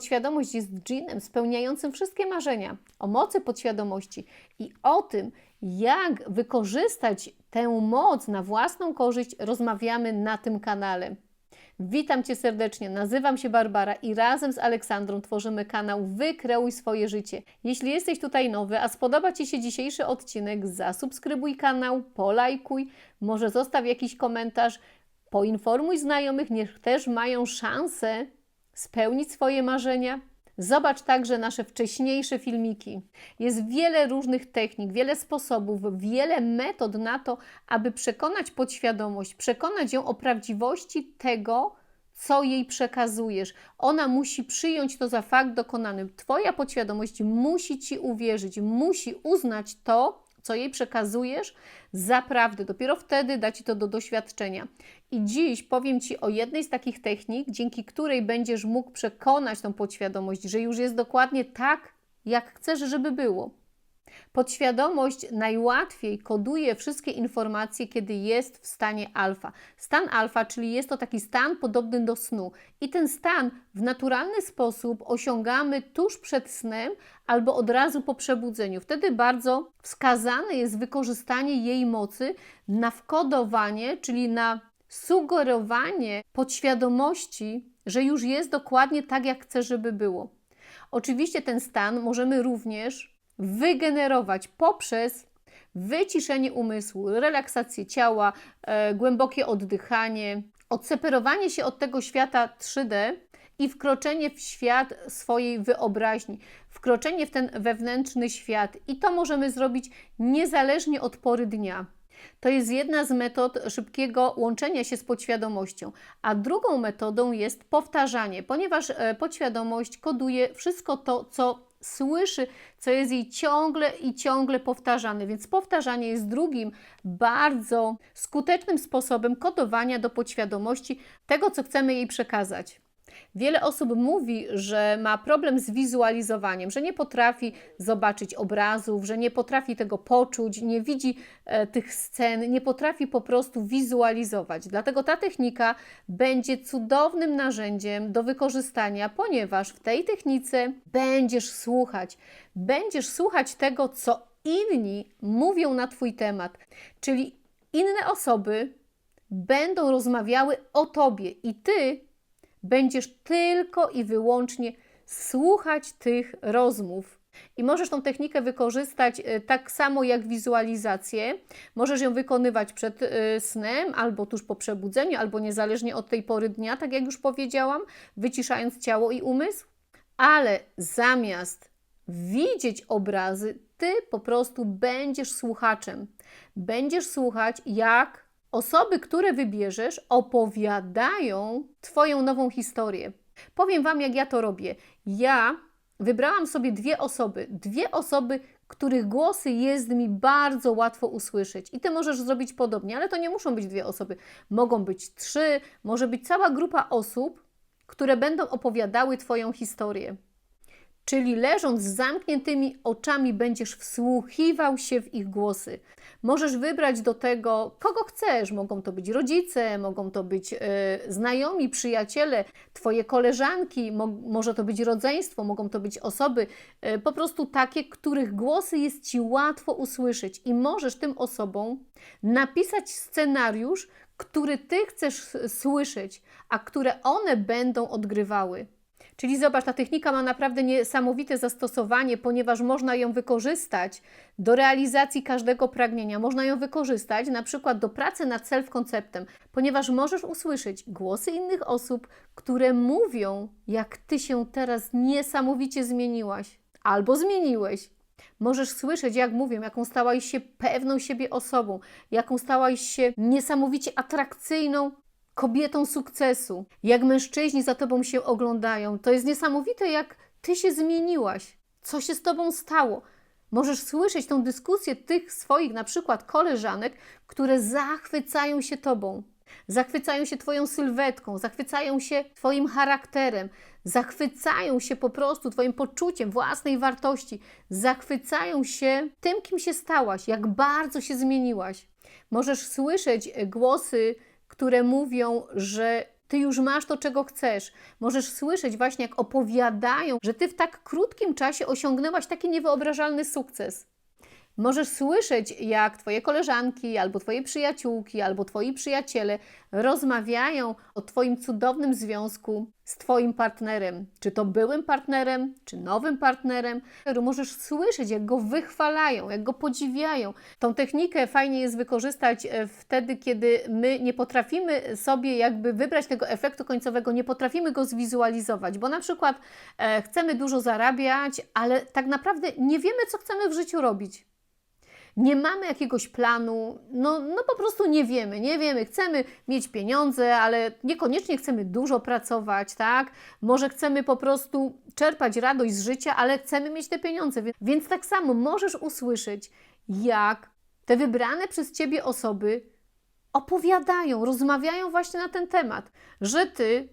Podświadomość jest dżinem spełniającym wszystkie marzenia. O mocy podświadomości i o tym, jak wykorzystać tę moc na własną korzyść, rozmawiamy na tym kanale. Witam Cię serdecznie, nazywam się Barbara i razem z Aleksandrą tworzymy kanał Wykreuj swoje życie. Jeśli jesteś tutaj nowy, a spodoba Ci się dzisiejszy odcinek, zasubskrybuj kanał, polajkuj, może zostaw jakiś komentarz, poinformuj znajomych, niech też mają szansę spełnić swoje marzenia. Zobacz także nasze wcześniejsze filmiki. Jest wiele różnych technik, wiele sposobów, wiele metod na to, aby przekonać podświadomość, przekonać ją o prawdziwości tego, co jej przekazujesz. Ona musi przyjąć to za fakt dokonany. Twoja podświadomość musi ci uwierzyć, musi uznać to, co jej przekazujesz, za prawdę. Dopiero wtedy da ci to do doświadczenia. I dziś powiem ci o jednej z takich technik, dzięki której będziesz mógł przekonać tą podświadomość, że już jest dokładnie tak, jak chcesz, żeby było. Podświadomość najłatwiej koduje wszystkie informacje, kiedy jest w stanie alfa. Stan alfa, czyli jest to taki stan podobny do snu. I ten stan w naturalny sposób osiągamy tuż przed snem albo od razu po przebudzeniu. Wtedy bardzo wskazane jest wykorzystanie jej mocy na wkodowanie, czyli na sugerowanie podświadomości, że już jest dokładnie tak, jak chce, żeby było. Oczywiście ten stan możemy również wygenerować poprzez wyciszenie umysłu, relaksację ciała, e, głębokie oddychanie, odseparowanie się od tego świata 3D i wkroczenie w świat swojej wyobraźni, wkroczenie w ten wewnętrzny świat. I to możemy zrobić niezależnie od pory dnia. To jest jedna z metod szybkiego łączenia się z podświadomością. A drugą metodą jest powtarzanie, ponieważ e, podświadomość koduje wszystko to, co słyszy, co jest jej ciągle i ciągle powtarzane. Więc powtarzanie jest drugim bardzo skutecznym sposobem kodowania do podświadomości tego, co chcemy jej przekazać. Wiele osób mówi, że ma problem z wizualizowaniem, że nie potrafi zobaczyć obrazów, że nie potrafi tego poczuć, nie widzi e, tych scen, nie potrafi po prostu wizualizować. Dlatego ta technika będzie cudownym narzędziem do wykorzystania, ponieważ w tej technice będziesz słuchać, będziesz słuchać tego, co inni mówią na Twój temat, czyli inne osoby będą rozmawiały o Tobie i Ty będziesz tylko i wyłącznie słuchać tych rozmów. I możesz tą technikę wykorzystać e, tak samo jak wizualizację. Możesz ją wykonywać przed e, snem, albo tuż po przebudzeniu, albo niezależnie od tej pory dnia, tak jak już powiedziałam, wyciszając ciało i umysł. Ale zamiast widzieć obrazy, ty po prostu będziesz słuchaczem. Będziesz słuchać, jak Osoby, które wybierzesz, opowiadają Twoją nową historię. Powiem Wam, jak ja to robię. Ja wybrałam sobie dwie osoby, dwie osoby, których głosy jest mi bardzo łatwo usłyszeć. I Ty możesz zrobić podobnie, ale to nie muszą być dwie osoby. Mogą być trzy, może być cała grupa osób, które będą opowiadały Twoją historię. Czyli leżąc z zamkniętymi oczami, będziesz wsłuchiwał się w ich głosy. Możesz wybrać do tego, kogo chcesz. Mogą to być rodzice, mogą to być y, znajomi, przyjaciele, twoje koleżanki, mo może to być rodzeństwo, mogą to być osoby y, po prostu takie, których głosy jest ci łatwo usłyszeć, i możesz tym osobom napisać scenariusz, który ty chcesz słyszeć, a które one będą odgrywały. Czyli zobacz, ta technika ma naprawdę niesamowite zastosowanie, ponieważ można ją wykorzystać do realizacji każdego pragnienia. Można ją wykorzystać na przykład do pracy nad self-konceptem, ponieważ możesz usłyszeć głosy innych osób, które mówią, jak ty się teraz niesamowicie zmieniłaś albo zmieniłeś. Możesz słyszeć, jak mówią, jaką stałaś się pewną siebie osobą, jaką stałaś się niesamowicie atrakcyjną kobietą sukcesu, jak mężczyźni za tobą się oglądają. To jest niesamowite, jak ty się zmieniłaś, co się z tobą stało. Możesz słyszeć tą dyskusję tych swoich, na przykład koleżanek, które zachwycają się tobą, zachwycają się Twoją sylwetką, zachwycają się Twoim charakterem, zachwycają się po prostu Twoim poczuciem własnej wartości, zachwycają się tym, kim się stałaś, jak bardzo się zmieniłaś. Możesz słyszeć głosy które mówią, że Ty już masz to, czego chcesz. Możesz słyszeć właśnie, jak opowiadają, że ty w tak krótkim czasie osiągnęłaś taki niewyobrażalny sukces. Możesz słyszeć, jak Twoje koleżanki, albo Twoje przyjaciółki, albo Twoi przyjaciele rozmawiają o Twoim cudownym związku z Twoim partnerem. Czy to byłym partnerem, czy nowym partnerem. Możesz słyszeć, jak go wychwalają, jak go podziwiają. Tą technikę fajnie jest wykorzystać e, wtedy, kiedy my nie potrafimy sobie jakby wybrać tego efektu końcowego, nie potrafimy go zwizualizować, bo na przykład e, chcemy dużo zarabiać, ale tak naprawdę nie wiemy, co chcemy w życiu robić nie mamy jakiegoś planu, no, no po prostu nie wiemy, nie wiemy, chcemy mieć pieniądze, ale niekoniecznie chcemy dużo pracować, tak? Może chcemy po prostu czerpać radość z życia, ale chcemy mieć te pieniądze. Więc tak samo możesz usłyszeć, jak te wybrane przez Ciebie osoby opowiadają, rozmawiają właśnie na ten temat, że Ty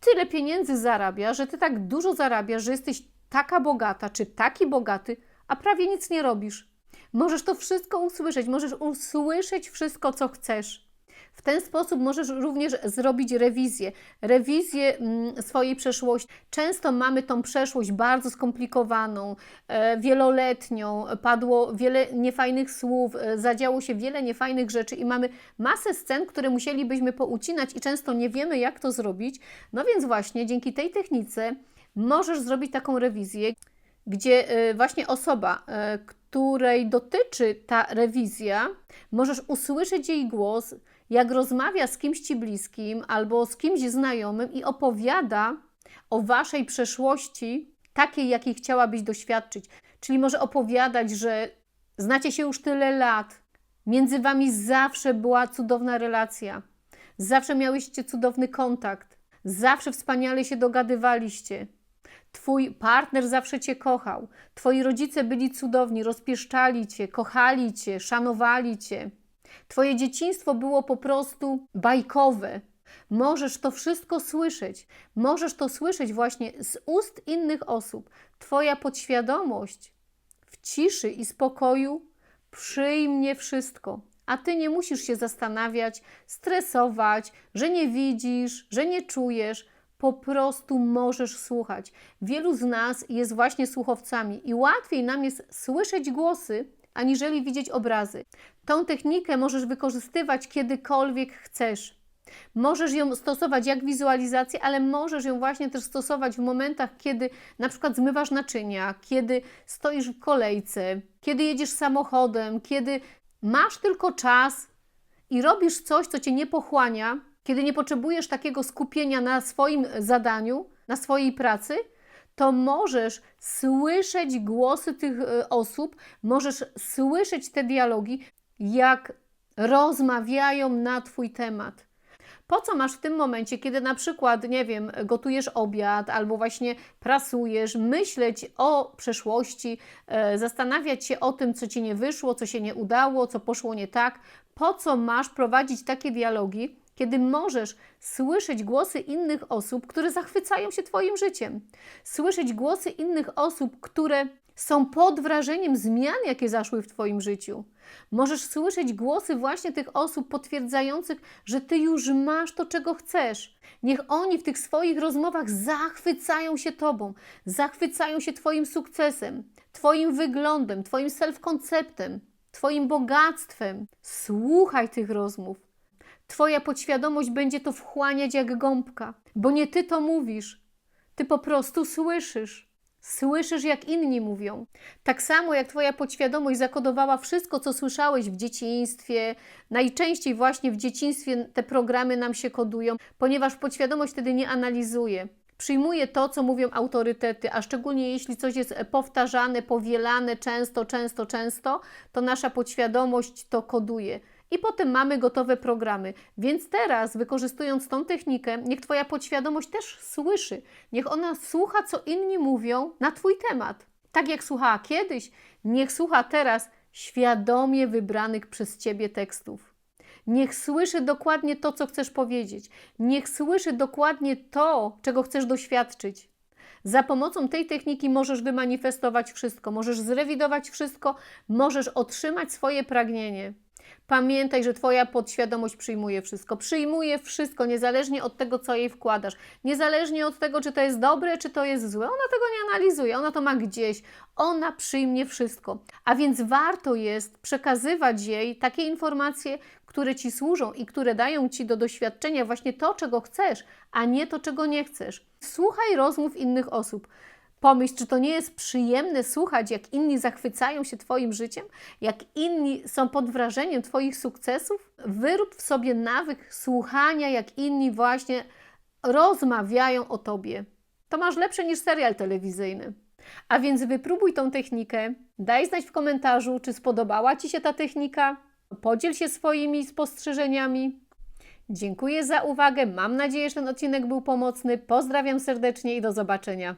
tyle pieniędzy zarabiasz, że Ty tak dużo zarabiasz, że jesteś taka bogata, czy taki bogaty, a prawie nic nie robisz. Możesz to wszystko usłyszeć, możesz usłyszeć wszystko, co chcesz. W ten sposób możesz również zrobić rewizję, rewizję mm, swojej przeszłości. Często mamy tą przeszłość bardzo skomplikowaną, e, wieloletnią, padło wiele niefajnych słów, e, zadziało się wiele niefajnych rzeczy i mamy masę scen, które musielibyśmy poucinać i często nie wiemy, jak to zrobić. No więc właśnie dzięki tej technice możesz zrobić taką rewizję, gdzie e, właśnie osoba, której dotyczy ta rewizja, możesz usłyszeć jej głos, jak rozmawia z kimś ci bliskim albo z kimś znajomym i opowiada o waszej przeszłości, takiej, jakiej chciałabyś doświadczyć. Czyli może opowiadać, że znacie się już tyle lat, między wami zawsze była cudowna relacja, zawsze miałyście cudowny kontakt, zawsze wspaniale się dogadywaliście Twój partner zawsze Cię kochał. Twoi rodzice byli cudowni, rozpieszczali Cię, kochali Cię, szanowali Cię. Twoje dzieciństwo było po prostu bajkowe. Możesz to wszystko słyszeć. Możesz to słyszeć właśnie z ust innych osób. Twoja podświadomość w ciszy i spokoju przyjmie wszystko. A ty nie musisz się zastanawiać, stresować, że nie widzisz, że nie czujesz, po prostu możesz słuchać. Wielu z nas jest właśnie słuchowcami i łatwiej nam jest słyszeć głosy, aniżeli widzieć obrazy. Tą technikę możesz wykorzystywać kiedykolwiek chcesz. Możesz ją stosować jak wizualizację, ale możesz ją właśnie też stosować w momentach, kiedy na przykład zmywasz naczynia, kiedy stoisz w kolejce, kiedy jedziesz samochodem, kiedy masz tylko czas i robisz coś, co cię nie pochłania, kiedy nie potrzebujesz takiego skupienia na swoim zadaniu, na swojej pracy, to możesz słyszeć głosy tych e, osób, możesz słyszeć te dialogi, jak rozmawiają na Twój temat. Po co masz w tym momencie, kiedy na przykład, nie wiem, gotujesz obiad albo właśnie prasujesz, myśleć o przeszłości, e, zastanawiać się o tym, co ci nie wyszło, co się nie udało, co poszło nie tak? Po co masz prowadzić takie dialogi, kiedy możesz słyszeć głosy innych osób, które zachwycają się Twoim życiem, słyszeć głosy innych osób, które są pod wrażeniem zmian, jakie zaszły w Twoim życiu. Możesz słyszeć głosy właśnie tych osób potwierdzających, że Ty już masz to, czego chcesz. Niech oni w tych swoich rozmowach zachwycają się Tobą, zachwycają się Twoim sukcesem, Twoim wyglądem, Twoim self-konceptem, Twoim bogactwem. Słuchaj tych rozmów. Twoja podświadomość będzie to wchłaniać jak gąbka, bo nie ty to mówisz, ty po prostu słyszysz. Słyszysz, jak inni mówią. Tak samo jak Twoja podświadomość zakodowała wszystko, co słyszałeś w dzieciństwie. Najczęściej właśnie w dzieciństwie te programy nam się kodują, ponieważ podświadomość wtedy nie analizuje. Przyjmuje to, co mówią autorytety, a szczególnie jeśli coś jest powtarzane, powielane często, często, często, to nasza podświadomość to koduje i potem mamy gotowe programy. Więc teraz, wykorzystując tą technikę, niech Twoja podświadomość też słyszy, niech ona słucha, co inni mówią na Twój temat. Tak jak słuchała kiedyś, niech słucha teraz świadomie wybranych przez Ciebie tekstów. Niech słyszy dokładnie to, co chcesz powiedzieć. Niech słyszy dokładnie to, czego chcesz doświadczyć. Za pomocą tej techniki możesz wymanifestować wszystko, możesz zrewidować wszystko, możesz otrzymać swoje pragnienie. Pamiętaj, że Twoja podświadomość przyjmuje wszystko. Przyjmuje wszystko, niezależnie od tego, co jej wkładasz. Niezależnie od tego, czy to jest dobre, czy to jest złe. Ona tego nie analizuje, ona to ma gdzieś. Ona przyjmie wszystko. A więc warto jest przekazywać jej takie informacje, które Ci służą i które dają Ci do doświadczenia właśnie to, czego chcesz, a nie to, czego nie chcesz. Słuchaj rozmów innych osób. Pomyśl, czy to nie jest przyjemne słuchać, jak inni zachwycają się Twoim życiem, jak inni są pod wrażeniem Twoich sukcesów? Wyrób w sobie nawyk słuchania, jak inni właśnie rozmawiają o Tobie. To masz lepsze niż serial telewizyjny. A więc wypróbuj tą technikę, daj znać w komentarzu, czy spodobała Ci się ta technika, podziel się swoimi spostrzeżeniami. Dziękuję za uwagę, mam nadzieję, że ten odcinek był pomocny. Pozdrawiam serdecznie i do zobaczenia.